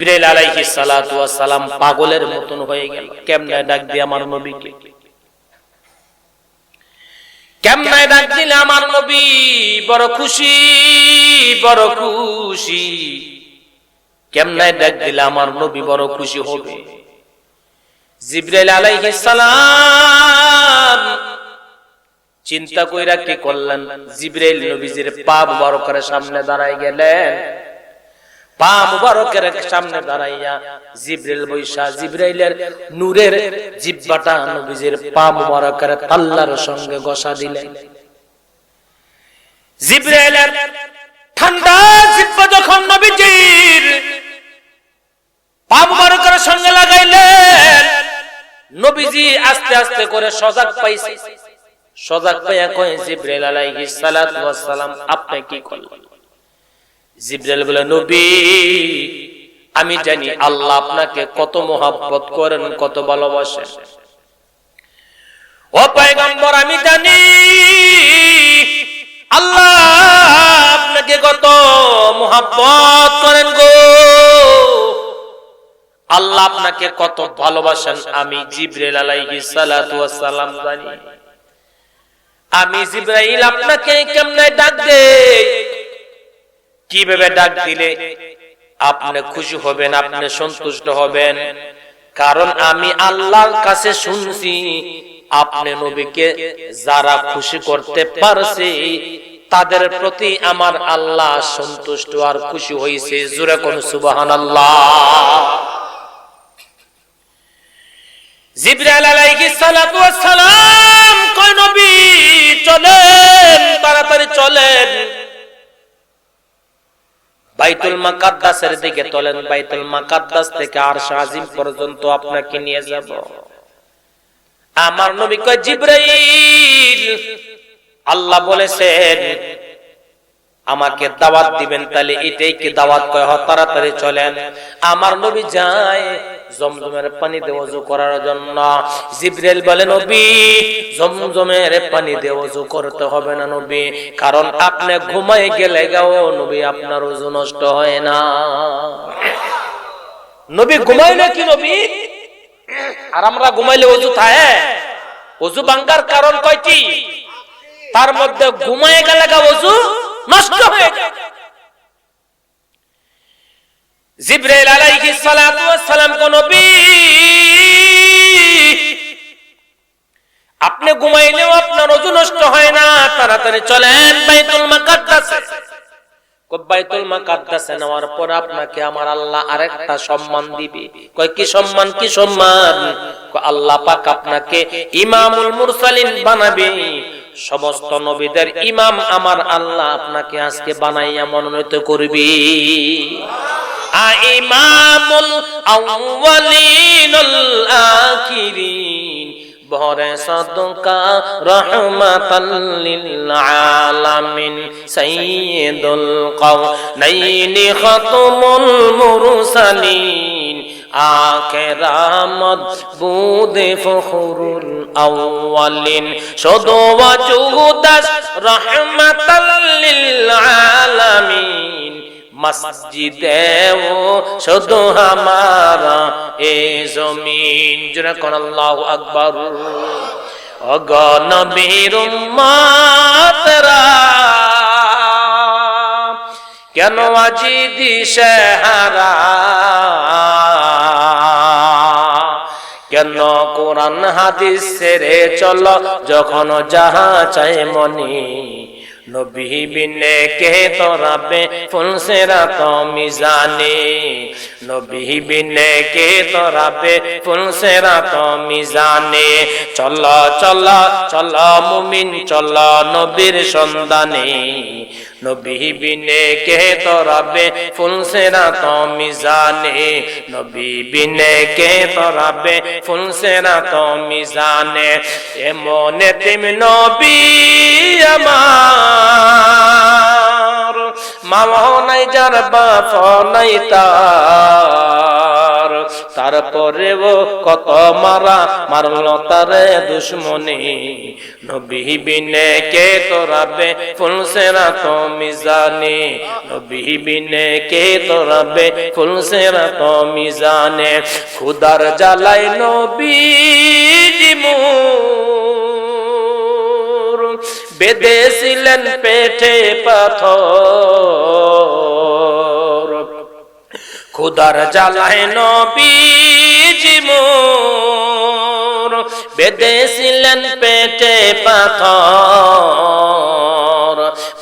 জিব্রাইল আলাইহিস সালাতু সালাম পাগলের মতন হয়ে গেল। কেমনে ডাক দিয়ে আমার নবীকে? কেমনে ডাক দিলে আমার নবী? বড় খুশি বড় খুশি। কেমনে ডাক দিলে আমার নবী বড় খুশি হবে? জিব্রাইল আলাইহিস সালাম চিন্তা কইরা কি করলেন? জিব্রাইল নবীজির পা মুবারকের সামনে দাঁড়ায় গেলেন। পা মুবারকের সামনে দাঁড়াইয়া জিব্রাইল বৈশা জিব্রাইলের নূরের জিব্বাটা নবীজির পা মুবারকের সঙ্গে ঘষা দিলেন। জিব্রাইলের ঠান্ডা জিব্বা যখন নবীজির পা মুবারকের সঙ্গে লাগাইলেন, নবীজি আস্তে আস্তে করে সজাগ পাইছে। সজাগ পাইয়া কয়, জিব্রাইল আলাইহিস সালাতু ওয়াস সালাম, আপনি কি করলেন? জিব্রাইল বলে, নবী, আমি জানি আল্লাহ আপনাকে কত মোহাব্বত করেন, কত ভালোবাসেন। ও পয়গম্বর, আমি জানি আল্লাহ আপনাকে কত মোহাব্বত করেন গো। আল্লাহ আপনাকে কত ভালোবাসেন, আমি জিব্রাইল আলাইহিস সালাতু ওয়াস সালাম জানি। আমি জিব্রাইল, আপনাকে কেমনে ডাক দেই? কীভাবে ডাক দিলে আপনি খুশি হবেন, আপনি সন্তুষ্ট হবেন? কারণ আমি আল্লাহর কাছে শুনছি, আপনি নবীকে যারা খুশি করতে পারছে, তাদের প্রতি আমার আল্লাহ সন্তুষ্ট আর খুশি হয়েছে জোরে কোন সুবাহান আল্লাহ জিব্রাইল আলাইহিস সালাতু ওয়াস সালাম কয় নবী, চলেন, তাড়াতাড়ি চলেন। বাইতুল মাকাদ্দাসের দিকে তোলেন। বাইতুল মাকাদ্দাস থেকে আরশ আজিম পর্যন্ত আপনাকে নিয়ে যাব। আমার নবী কয়, জিব্রাইল! আল্লাহ বলেছেন আমাকে দাওয়াত দিবেন তাহলে এটাই কি দাওয়াত? কয় তাড়াতাড়ি চলেন। আমার নবী যায় জমজমের পানি দিয়ে ওযু করার জন্য। জিব্রাইল বলে, নবী, জমজমের পানি দিয়ে ওযু করতে হবে না নবী। কারণ আপনি ঘুমায় গেলে গাও, নবী আপনার ওযু নষ্ট হয় না। নবী ঘুমায় না কি নবী? আর আমরা ঘুমাইলে ওযু থাকে? ওযু ভাঙ্গার কারণ কয়টি? তার মধ্যে ঘুমায় গেলে গা ওযু নষ্ট হয়ে যায়। জিব্রাইল সালাতু কোন নবী, আপনি ঘুমাইলেও আপনার ওযু নষ্ট হয় না, তাড়াতাড়ি চলেন বাইতুল মাকাদ্দাসে। নেওয়ার পর আপনাকে আমার আল্লাহ আরেকটা সম্মান দিবে। কয়, কি সম্মান কি সম্মান? আল্লাহ পাক আপনাকে ইমামুল মুরসালিন বানাবে। সমস্ত নবীদের ইমাম আমার আল্লাহ আপনাকে আজকে বানাইয়া মনোনীত করবি। ইমামুল আউয়ালিনুল আখিরিন, ভরে সদকা রহমাতাল লিল আলামিন, সাইয়্যিদুল কাওনাইনি খাতমুল মুরসালিন। আখেরামত বুদে ফখরুল আউয়ালিন। শুধু ওয়াজুদাস রহমাতাল লিল আলামিন মসজিদে ও শুধু হামারা এ জমিন। জুড়ে কোন আল্লাহু আকবার। অগণবীর উম্মাতরা কেন আজি দিশে হারা? কেন কোরআন হাদিস ছেড়ে চল যখন যাহা চাই মনি? নবী বিনে কে তোরাবে ফুলসেরা তো মিজানে নবী বিনে কে তোরাবে ফুলসেরা তো মিজানে চল চল চল মুমিন, চল নবীর সন্ধানে। নবী বিনে কে তোরাবে ফুলসেরা তো মিজানে। নবী বিনে কে তোরাবে ফুলসেরা তো মিজানে। এমনে তিম নবী আমার। মামাও নাই যার বাপ, নাই তার। তারপরেও কত মারা মারল তারে দুশ্মনী। নবী বিনে কে তোরাবে ফুলসেরা তো মিজানে নবী বিনে কে তোরাবে ফুলসেরা তো মিজানে খুদার জ্বালাই নবী বেদেছিলেন পেটে পাথর। খুদার জ্বালায় নবীজি মোর। বেদেছিলেন পেটে পাথর।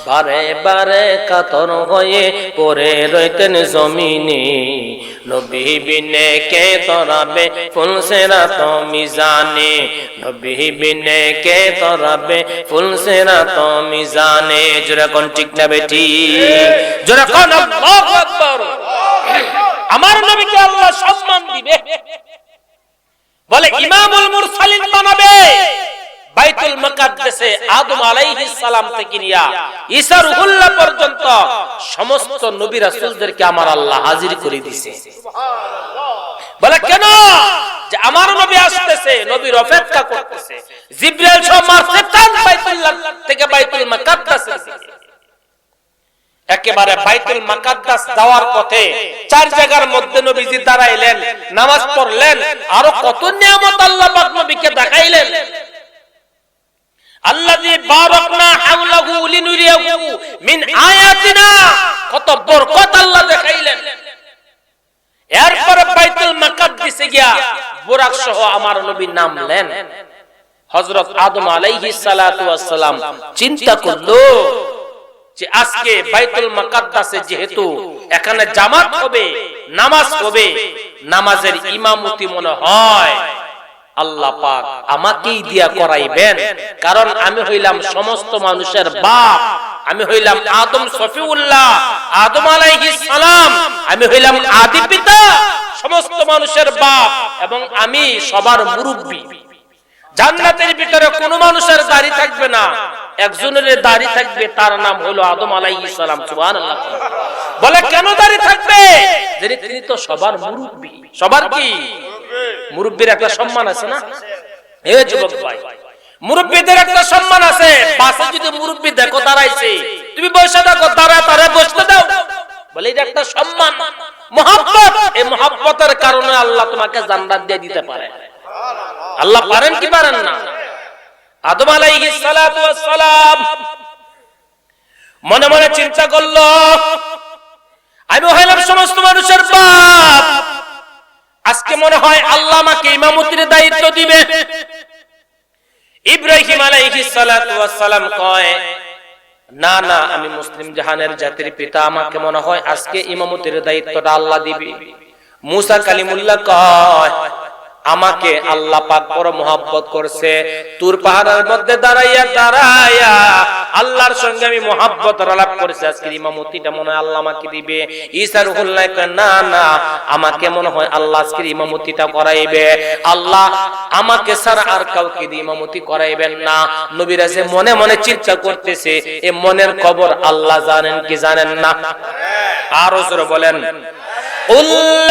বারে বারে কাতর হয়ে পরে রইতেন জমিনে। নবী বিনে কে তরাবে ফুলসেরা তো মিজানে। নবী বিনে কে তরাবে ফুলসেরা তো মিজানে। জোরে কোন ঠিক না বেটি? জোরে কোন আমার নবীকে আল্লাহ সম্মান দিবে। বলে ইমামুল মুরসালিন বানাবে। বাইতুল মুকাদ্দাসে আদম আলাইহিস সালাম থেকে নিয়া ঈসা রুহুল্লাহ পর্যন্ত সমস্ত নবী রাসূলদেরকে আমার আল্লাহ হাজির করে দিয়েছে বলে কেন? যে আমার নবী আসতেছে, নবীর অপেক্ষা করতেছে। জিব্রাইল সহ মারফেতান বাইতুল্লাহ থেকে বাইতুল মুকাদ্দাসের দিকে একেবারে বাইতুল মাকাদ্দাস যাওয়ার পথে চার জায়গার মধ্যে নবীজি দাঁড়াইলেন নামাজ পড়লেন আরও কত নিয়ামত আল্লাহ পাক নবীকে দেখাইলেন। আল্লাযী বারাকনা হাওলাহু লিনুরিয়াহু মিন আয়াতিনা। কত বরকত আল্লাহ দেখাইলেন। এরপরে বাইতুল মাকাদ্দাসে গিয়া বুরাক সহ আমার নবী নামলেন। হযরত আদম আলাইহিস সালাতু ওয়াস সালাম চিন্তা করল যে আজকে বাইতুল মাকাদ্দাসে যেহেতু এখানে জামাত হবে নামাজ হবে নামাজের ইমামতি মনে হয়। আল্লাহ পাক আমাকেই দিয়া করাইবেন। কারণ আমি হইলাম সমস্ত মানুষের বাপ। আমি হইলাম আদম সফিউল্লাহ আদম আলাইহিস সালাম। আমি হইলাম আদি পিতা সমস্ত মানুষের বাপ এবং আমি সবার মুরব্বী। জান্নাতের ভিতরে কোন মানুষের দাড়ি থাকবে না। একজনের দাড়ি থাকবে, তার নাম হলো আদম আলাইহিস সালাম, সুবহানাল্লাহ। বলে, কেন দাড়ি থাকবে? তিনি তো সবার মুরব্বী। সবার কি? মুরব্বীর একটা সম্মান আছে না? এ যুবক ভাই, মুরব্বীদের একটা সম্মান আছে। পাশে যদি মুরব্বী দেখো, দাঁড়াইছে। তুমি বসে দেখো দাঁড়ায় তারা বসতে দাও। বলে, এটা একটা সম্মান। মোহাব্বত। এই মোহাব্বতের কারণে আল্লাহ তোমাকে জান্নাত দিয়ে দিতে পারে। আল্লাহ পারেন কি পারেন না? আদম আলাইহিস সালাতু ওয়াস মনে মনে চিন্তা করল, আমি হইলাম সমস্ত মানুষের বাপ। আজকে মনে হয় আল্লাহ আমাকে ইমামতির দায়িত্ব দিবে। ইব্রাহিম আলাইহিস সালাতু ওয়াস সালাম কয়, না না, আমি মুসলিম জাহানের জাতির পিতা। আমাকে মনে হয় আজকে ইমামতির দায়িত্বটা আল্লাহ দিবে। মুসা কালিমুল্লাহ কয় আমাকে আল্লাহ পাক বড় মোহাব্বত করছে। তুর পাহাড়ের মধ্যে দাঁড়াইয়া দাঁড়াইয়া আল্লাহর সঙ্গে আমি মোহাব্বত আলাপ করেছি। আজকের ইমামতিটা মনে হয় আল্লাহ আমাকে দিবে। ঈসা রুহুল্লাহ কয়, না না আমাকে মনে হয় আল্লাহ আজকের ইমামতিটা করাইবে। আল্লাহ আমাকে ছাড়া আর কাউকে দিয়ে ইমামতি করাইবেন না। নবীরা যে মনে মনে চিন্তা করতেছে এ মনের খবর আল্লাহ জানেন কি জানেন না? আরও জোরে বলেন قل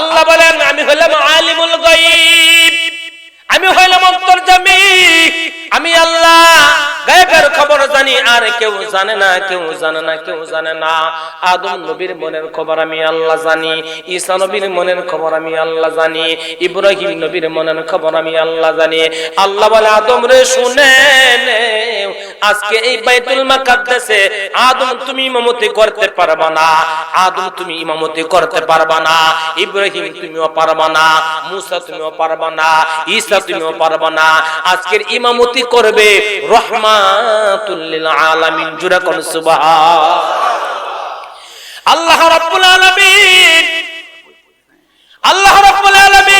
আল্লাহ বলেন আমি হলাম আলিমুল গায়ব। আমি হইলাম অন্তর্জামী আমি আল্লাহ গায়েবের খবর জানি, আর কেউ জানে না, কেউ জানে না, কেউ জানে না। আদম নবীর মনের খবর আমি আল্লাহ জানি, ঈসা নবীর মনের খবর আমি আল্লাহ জানি, ইব্রাহিম নবীর মনের খবর আমি আল্লাহ জানি। আল্লাহ বলে, আদম রে, শুনে আজকে এই বাইতুল মাকাদ্দাসে আদম তুমি ইমামতি করতে পারবা না, আদম তুমি ইমামতি করতে পারবা না, ইব্রাহিম তুমিও পারবা না, মুসা তুমিও পারবা না, ঈসা তুমিও পারবা না। আজকের ইমামতি করবে রহমাতুল লিল আলামিন, জুরা কোন সুবাহ আল্লাহ রাব্বুল আলামিন, আল্লাহ রাব্বুল আলামিন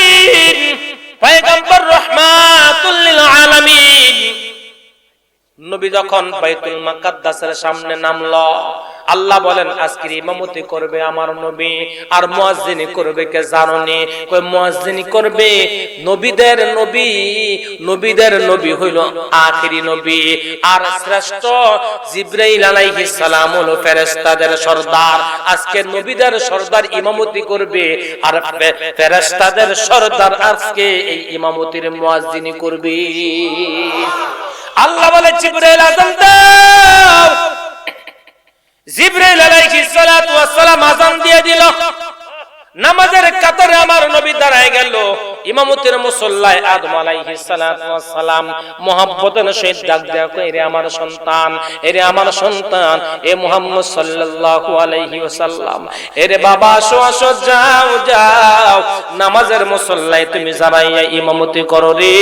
যখন বাইতুল মাকাদ্দাসের সামনে নামলো, আল্লাহ বলেন, আজকের ইমামতি করবে আমার নবী, আর মুয়াজ্জিনি করবে কে জানোনি? কই, মুয়াজ্জিনি করবে? নবীদের নবী নবীদের নবী হইল আখেরি নবী, আর শ্রেষ্ঠ জিব্রাইল আলাইহিস সালাম হলো ফেরেশতাদের সর্দার। আজকে নবীদের সর্দার ইমামতি করবে, আর ফেরেশতাদের সর্দার আজকে এই ইমামতির মুয়াজ্জিনি করবে। আল্লাহ বলে জিব্রাইল আযান দাও জিব্রাইল আলাইহিস সালাতু ওয়াস সালাম আযান দিয়ে দিল। নামাজের কাতারে আমার নবী দাঁড়ায় গেল। ইমামতের মুসল্লায় আদম আলাইহিস সালাম মোহাব্বতের সহিত ডাক এরে আমার সন্তান, এরে আমার সন্তান, এ মুহাম্মদ সাল্লাল্লাহু আলাইহি ওয়াসাল্লাম, এরে বাবা, আসো আসো, যাও যাও, নামাজের মুসল্লায় তুমি জানাইয়া ইমামতি করো রে,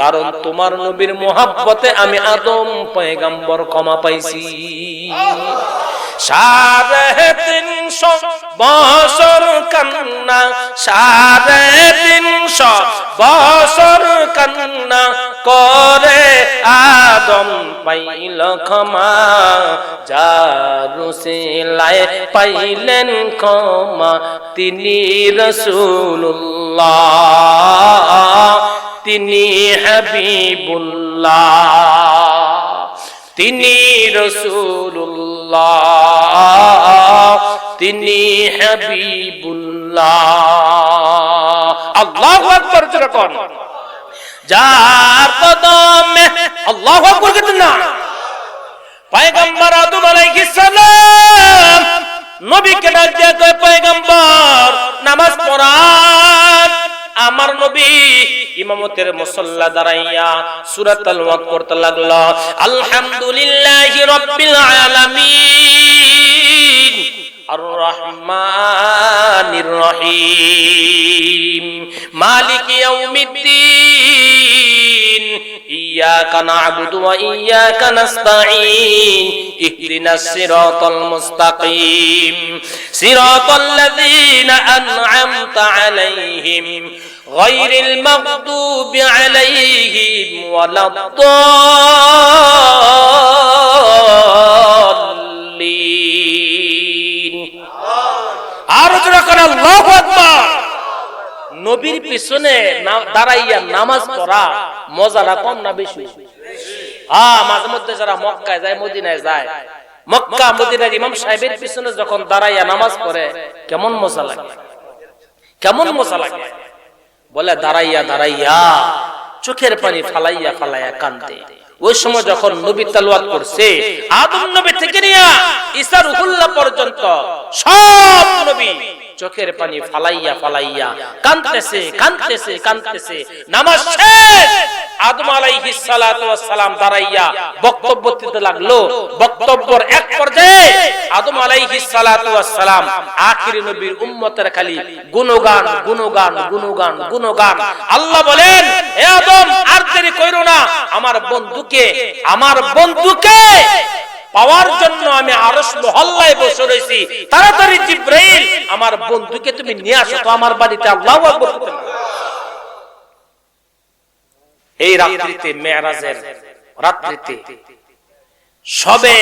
কারণ তোমার নবীর মোহাব্বতে আমি আদম পয়গাম্বর ক্ষমা পাইছি। সাড়ে তিনশো বছর কান্না, সাড়ে তিনশো বছর কান্না করে আদম পাইল ক্ষমা। যারু সিলায় পাইলেন ক্ষমা তিনি রসুল্লাহ তিনি হাবিবুল্লাহ। তিনি রসুল্লাহ তিনি হাবিবুল্লাহ। আল্লাহ যার কদমে আল্লাহ না। পয়গম্বর আদম আলাইহিস সালাম নবীকে ডাক কয় ইমামতের মুসল্লা দাঁড়াইয়া সূরা ওয়াক পড়তে লাগল, আলহামদুলিল্লাহি রাব্বিল আলামিন আর রহমানির রহিম, মালিক ইয়াউমিদ্দিন إياك نعبد وإياك نستعين اهدنا الصراط المستقيم. صراط الذين أنعمت عليهم. غير المغضوب عليهم ولا الضالين. أرجوك الله أكبر নবীর পিছনে দাঁড়াইয়া নামাজ পড়া মজাটা কম না বেশি? হ্যাঁ মাঝে মধ্যে যারা মক্কায় যায়, মদিনায় যায়। মক্কা, মদিনার ইমাম সাহেবের পিছনে যখন দাঁড়াইয়া নামাজ পড়ে, কেমন মজা লাগে? কেমন মজা লাগে? বলে, দাঁড়াইয়া দাঁড়াইয়া। চোখের পানি ফালাইয়া ফালাইয়া কান্দে। ওই সময় যখন নবী তালওয়াত করছে, আদম নবী থেকে নিয়া রুহুল্লাহ পর্যন্ত সব নবী চোখের পানি ফালাইয়া ফালাইয়া কাঁদতেছে কাঁদতেছে কাঁদতেছে নামাজ শেষ! আদম আলাইহিস সালাতু ওয়াস সালাম দাঁড়াইয়া বক্তব্য দিতে লাগল। বক্তব্যের এক পর্যায়ে আদম আলাইহিস সালাতু ওয়াস সালাম আখিরি নবীর উম্মতের খালি গুণগান গুণগান গুণগান গুণগান। আল্লাহ বলেন হে আদম আর দেরি কইরো না। আমার বন্ধুকে আমার বন্ধুকে পাওয়ার জন্য আমি আরশ মহল্লায় বসে রয়েছি তাড়াতাড়ি জিব্রাইল, আমার বন্ধুকে তুমি নিয়ে আসো তো আমার বাড়িতে। আল্লাহু আকবার। এই রাত্রিতে মেরাজের রাত্রিতে, সবে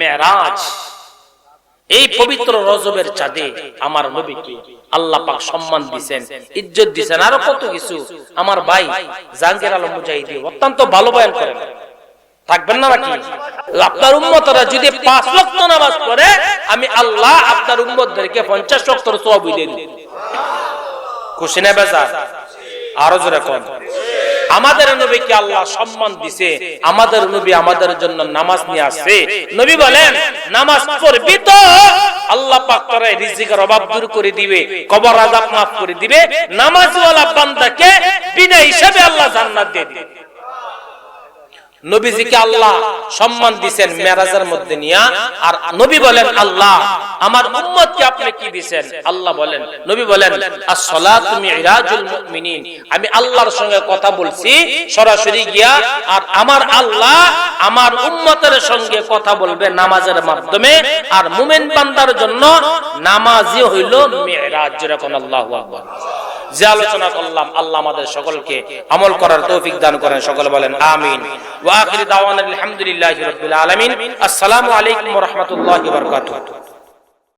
মেরাজ এই পবিত্র রজবের চাঁদে আমার নবীকে আল্লাহ পাক সম্মান দিবেন ইজ্জত দিবেন আরও কত কিছু। আমার ভাই জাহাঙ্গীর আলম মুজাহিদি অত্যন্ত ভালো বয়ান করেন। থাকবেন না নাকি আপনার উম্মতরা যদি পাঁচ লক্ষ নামাজ পড়ে আমি আল্লাহ আপনার উম্মতদেরকে পঞ্চাশ লক্ষর সব দিয়ে দিই খুশি না বেজার আরও জোরে কম আমাদের নবীকে আল্লাহ সম্মান দিছে আমাদের নবী আমাদের জন্য নামাজ নিয়ে আসছে। নবী বলেন নামাজ পড়বি তো আল্লাহ পাক তোর রিজিকের অভাব দূর করে দিবে কবর আযাব মাফ করে দিবে নামাজওয়ালা বান্দাকে বিনা হিসাবে আল্লাহ জান্নাত দিয়ে দিবে। নবীজিকে আল্লাহ সম্মান দিবেন মেরাজের মধ্যে নিয়া। আর নবী বলেন, আল্লাহ, আমার উম্মতকে আপনি কি দিবেন আল্লাহ বলেন, নবী বলেন as-salatu মিরাজুল মুমিনিন। আমি আল্লাহর সঙ্গে কথা বলছি, সরাসরি গিয়া, আর আমার আল্লাহ আমার উম্মতের সঙ্গে কথা বলবে নামাজের মাধ্যমে। আর মুমিন বান্দার জন্য নামাজই হইল মিরাজ, যেরকম আল্লাহু আকবার। যে আলোচনা করলাম, আল্লাহ আমাদের সকলকে আমল করার তৌফিক দান করেন। সকল বলেন, আমিন। ওয়া আখিরি দাওয়ানা আলহামদুলিল্লাহি রাব্বিল আলামিন। আসসালামু আলাইকুম ওয়া রাহমাতুল্লাহি ওয়া বারাকাতুহু।